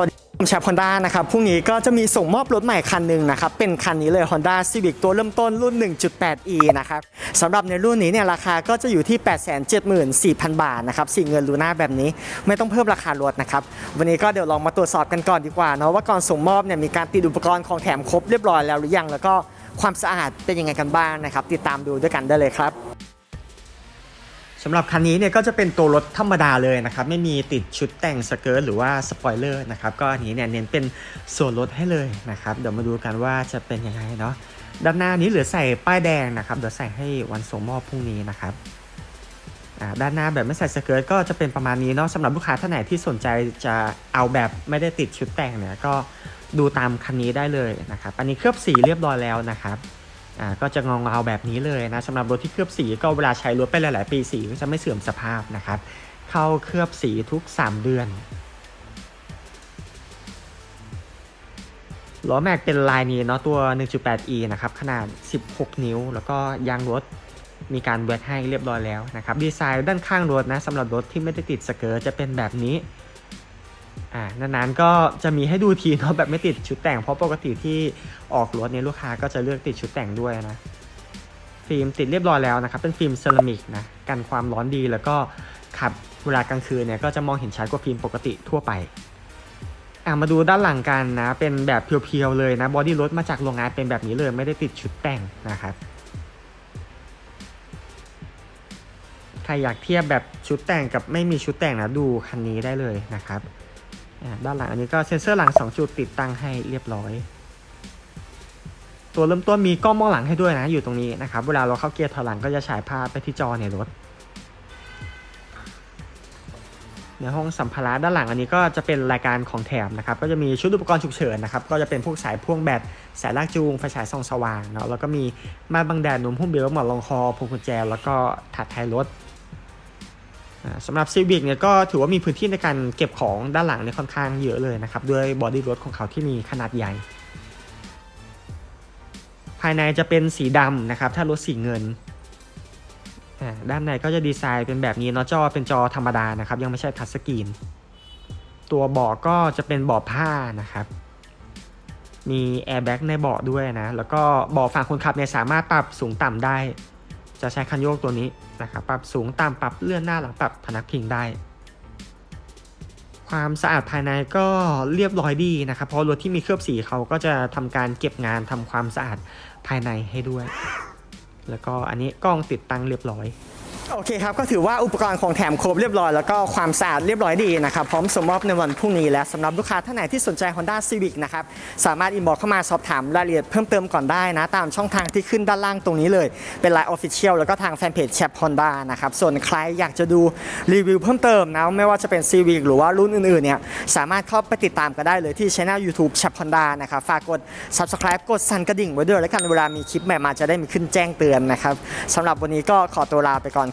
วัสดีผมแชมป์ฮอนด้านะครับพรุ่งนี้ก็จะมีส่งมอบรถใหม่คันหนึ่งนะครับเป็นคันนี้เลย Honda Civic ตัวเริ่มต้นรุ่น 1.8e นะครับสำหรับในรุ่นนี้เนี่ยราคาก็จะอยู่ที่ 874,000 บาทนะครับสีเงินลูน่าแบบนี้ไม่ต้องเพิ่มราคารถนะครับวันนี้ก็เดี๋ยวลองมาตรวจสอบกันก่อนดีกว่าเนาะว่าก่อนส่งมอบเนี่ยมีการติดอุปกรณ์ของแถมครบเรียบร้อยแล้วหรือยัง แล้วก็ความสะอาดเป็นยังไงกันบ้างนะครับติดตามดูด้วยกันได้เลยครับ สำหรับคันนี้เนี่ยก็จะเป็นตัวรถธรรมดาเลยนะครับ ไม่มีติดชุดแต่งสเกิร์ตหรือว่าสปอยเลอร์นะครับก็อันนี้เนี่ยเน้นเป็นส่วนลดให้เลยนะครับ เดี๋ยวมาดูกันว่าจะเป็นยังไงเนาะด้านหน้านี้เหลือใส่ป้ายแดงนะครับเดี๋ยวใส่ให้วันส่งมอบพรุ่งนี้นะครับด้านหน้าแบบไม่ใส่สเกิร์ตก็จะเป็นประมาณนี้เนาะสำหรับลูกค้าท่านไหนที่สนใจจะเอาแบบไม่ได้ติดชุดแต่งเนี่ยก็ดูตามคันนี้ได้เลยนะครับ อันนี้เคลือบสีเรียบร้อยแล้วนะครับ อ่าก็จะงองเอาแบบนี้เลยนะสำหรับรถที่เคลือบสีก็เวลาใช้รถไปหลาย ๆ ปีสีก็จะไม่เสื่อมสภาพนะครับ เข้าเคลือบสีทุก 3 เดือนล้อแม็กเป็นลายนี้เนาะตัว 1.8e นะครับขนาด 16 นิ้ว แล้วก็ยางรถมีการแวดให้เรียบร้อยแล้วนะครับดีไซน์ด้านข้างรถนะสำหรับรถที่ไม่ได้ติดสเกิร์ตจะเป็นแบบนี้ อ่านานๆก็จะมีให้ดูทีเนาะแบบไม่ติดชุดแต่งเพราะปกติที่ออกรถเนี่ยลูกค้าก็จะเลือกติดชุดแต่งด้วยนะฟิล์มติดเรียบร้อยแล้วนะครับเป็นฟิล์มเซรามิกนะกันความร้อนดีแล้วก็ขับเวลากลางคืนเนี่ยก็จะมองเห็นชัดกว่าฟิล์มปกติทั่วไปอะมาดูด้านหลังกันนะ เป็นแบบเพียวๆเลยนะบอดี้รถมาจากโรงงานเป็นแบบนี้เลยไม่ได้ติดชุดแต่งนะครับใครอยากเทียบแบบชุดแต่งกับไม่มีชุดแต่งนะดูคันนี้ได้เลยนะครับ ด้านหลังอันนี้ก็เซ็นเซอร์หลัง 2 จุดติดตั้งให้เรียบร้อย ตัวเริ่มต้นมีกล้องมองหลังให้ด้วยนะอยู่ตรงนี้นะครับเวลาเราเข้าเกียร์ถอยหลังก็จะฉายภาพไปที่จอในรถในห้องสัมภาระด้านหลังอันนี้ก็จะเป็นรายการของแถมนะครับก็จะมีชุดอุปกรณ์ฉุกเฉินนะครับก็จะเป็นพวกสายพ่วงแบตสายลากจูงไฟฉายส่องสว่างเนาะแล้วก็มีม่านบังแดดหนุนพุ่มเบลต์หมอนรองคอพวงกุญแจ แล้วก็ถัดท้ายรถ สำหรับ Civic เนี่ยก็ถือว่ามีพื้นที่ในการเก็บของด้านหลังเนี่ยค่อนข้างเยอะเลยนะครับ ด้วยบอดี้รถของเขาที่มีขนาดใหญ่ ภายในจะเป็นสีดำนะครับ ถ้ารถสีเงิน ด้านในก็จะดีไซน์เป็นแบบนี้เนาะจอเป็นจอธรรมดานะครับ ยังไม่ใช่ทัชสกรีน ตัวเบาะก็จะเป็นเบาะผ้านะครับ มีแอร์แบ็กในเบาะด้วยนะ แล้วก็เบาะฝั่งคนขับเนี่ยสามารถปรับสูงต่ำได้ จะใช้คันโยกตัวนี้นะครับปรับสูงต่ำปรับเลื่อนหน้าหลังปรับพนักพิงได้ ความสะอาดภายในก็เรียบร้อยดีนะครับ เพราะรถที่มีเคลือบสีเขาก็จะทำการเก็บงานทำความสะอาดภายในให้ด้วย แล้วก็อันนี้กล้องติดตั้งเรียบร้อย โอเคครับ ก็ถือว่าอุปกรณ์ของแถมครบเรียบร้อย แล้วก็ความสะอาดเรียบร้อยดีนะครับ พร้อมส่งมอบในวันพรุ่งนี้แล้วสำหรับลูกค้าท่านไหนที่สนใจ Honda Civic นะครับ สามารถอินบอกเข้ามาสอบถามรายละเอียดเพิ่มเติมก่อนได้นะ ตามช่องทางที่ขึ้นด้านล่างตรงนี้เลย เป็น Line Official แล้วก็ทางแฟนเพจแชป Honda นะครับ ส่วนใครอยากจะดูรีวิวเพิ่มเติมนะไม่ว่าจะเป็น Civic หรือว่ารุ่นอื่นๆเนี่ยสามารถเข้าไปติดตามกันได้เลยที่ช่อง YouTube แชป Honda นะครับฝากกด Subscribe กดสั่นกระดิ่งไว้ด้วยแล้วกันเวลามีคลิปใหม่มาจะได้มีขึ้นแจ้งเตือนนะครับสำหรับวันนี้ก็ขอตัวลาไปก่อน